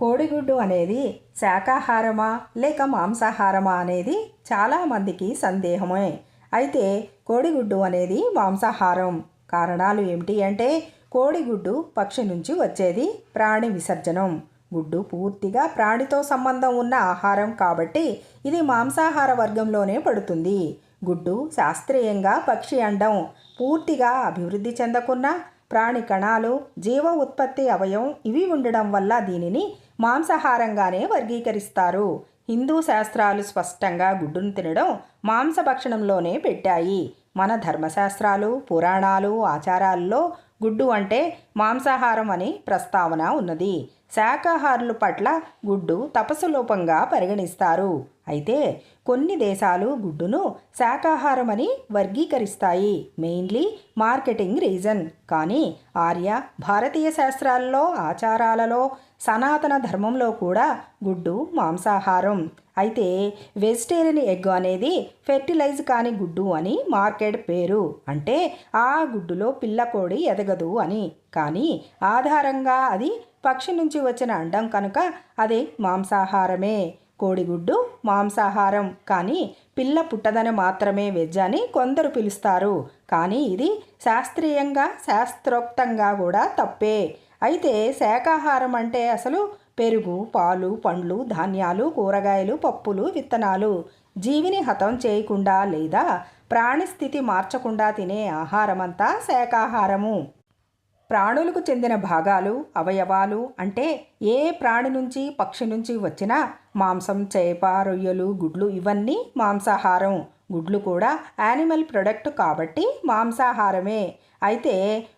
కోడిగుడ్డు అనేది శాకాహారమా లేక మాంసాహారమా అనేది చాలామందికి సందేహమే. అయితే కోడిగుడ్డు అనేది మాంసాహారం. కారణాలు ఏమిటి అంటే కోడిగుడ్డు పక్షి నుంచి వచ్చేది ప్రాణి విసర్జనం. గుడ్డు పూర్తిగా ప్రాణితో సంబంధం ఉన్న ఆహారం కాబట్టి ఇది మాంసాహార వర్గంలోనే పడుతుంది. గుడ్డు శాస్త్రీయంగా పక్షి అండం. పూర్తిగా అభివృద్ధి చెందకున్న ప్రాణి కణాలు జీవ ఉత్పత్తి అవయవం ఇవి ఉండడం వల్ల దీనిని మాంసాహారంగానే వర్గీకరిస్తారు. హిందూ శాస్త్రాలు స్పష్టంగా గుడ్డును తినడం మాంసభక్షణంలోనే పెట్టాయి. మన ధర్మశాస్త్రాలు పురాణాలు ఆచారాల్లో గుడ్డు అంటే మాంసాహారం అని ప్రస్తావన ఉన్నది. శాకాహారుల పట్ల గుడ్డు తపస్సులోపంగా పరిగణిస్తారు. అయితే కొన్ని దేశాలు గుడ్డును శాకాహారమని వర్గీకరిస్తాయి. Mainly marketing reason. కానీ ఆర్య భారతీయ శాస్త్రాల్లో ఆచారాలలో సనాతన ధర్మంలో కూడా గుడ్డు మాంసాహారం. అయితే వెజిటేరియన్ ఎగ్ అనేది ఫెర్టిలైజ్ కాని గుడ్డు అని మార్కెట్ పేరు. అంటే ఆ గుడ్డులో పిల్లకోడి ఎదగదు అని. కానీ ఆధారంగా అది పక్షి నుంచి వచ్చిన అండం కనుక అది మాంసాహారమే. కోడిగుడ్డు మాంసాహారం. కానీ పిల్ల పుట్టదని మాత్రమే వెజ్ అని కొందరు పిలుస్తారు. కానీ ఇది శాస్త్రీయంగా శాస్త్రోక్తంగా కూడా తప్పే. అయితే శాకాహారం అంటే అసలు పెరుగు పాలు పండ్లు ధాన్యాలు కూరగాయలు పప్పులు విత్తనాలు. జీవిని హతం చేయకుండా లేదా ప్రాణి స్థితి మార్చకుండా తినే ఆహారమంతా శాకాహారము ప్రాణులకు చెందిన భాగాలు అవయవాలు అంటే ఏ ప్రాణి నుంచి పక్షి నుంచి వచ్చినా మాంసం చేప రొయ్యలు గుడ్లు ఇవన్నీ మాంసాహారం. గుడ్లు కూడా యానిమల్ ప్రొడక్ట్ కాబట్టి మాంసాహారమే. అయితే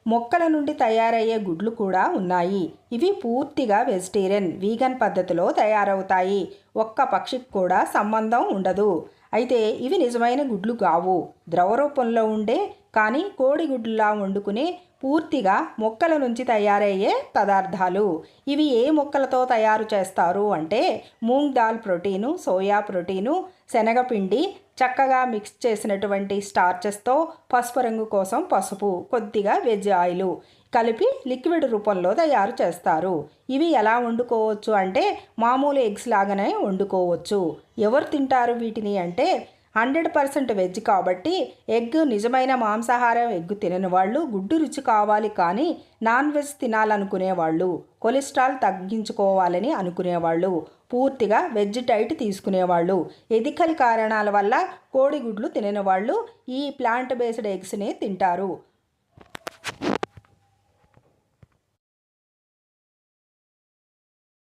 మొక్కల నుండి తయారయ్యే గుడ్లు కూడా ఉన్నాయి. ఇవి పూర్తిగా వెజిటేరియన్ వీగన్ పద్ధతిలో తయారవుతాయి. ఒక్క పక్షికి కూడా సంబంధం ఉండదు. అయితే ఇవి నిజమైన గుడ్లు కావు. ద్రవ రూపంలో ఉండే కానీ కోడిగుడ్లా వండుకునే పూర్తిగా మొక్కల నుంచి తయారయ్యే పదార్థాలు. ఇవి ఏ మొక్కలతో తయారు చేస్తారు అంటే moong dal protein soya protein శనగపిండి చక్కగా మిక్స్ చేసినటువంటి స్టార్చెస్తో పసుపు రంగు కోసం పసుపు కొద్దిగా వెజ్ ఆయిల్ కలిపి లిక్విడ్ రూపంలో తయారు చేస్తారు. ఇవి ఎలా వండుకోవచ్చు అంటే మామూలు ఎగ్స్ లాగానే వండుకోవచ్చు. ఎవరు తింటారు వీటిని అంటే హండ్రెడ్ పర్సెంట్ వెజ్ కాబట్టి ఎగ్ నిజమైన మాంసాహారం ఎగ్ తినని వాళ్ళు గుడ్డు రుచి కావాలి కానీ నాన్ వెజ్ తినాలనుకునే వాళ్ళు కొలెస్ట్రాల్ తగ్గించుకోవాలని అనుకునేవాళ్ళు పూర్తిగా వెజ్ డైట్ తీసుకునేవాళ్ళు ఎథికల్ కారణాల వల్ల కోడిగుడ్లు తినని వాళ్ళు ఈ ప్లాంట్ బేస్డ్ ఎగ్స్ని తింటారు.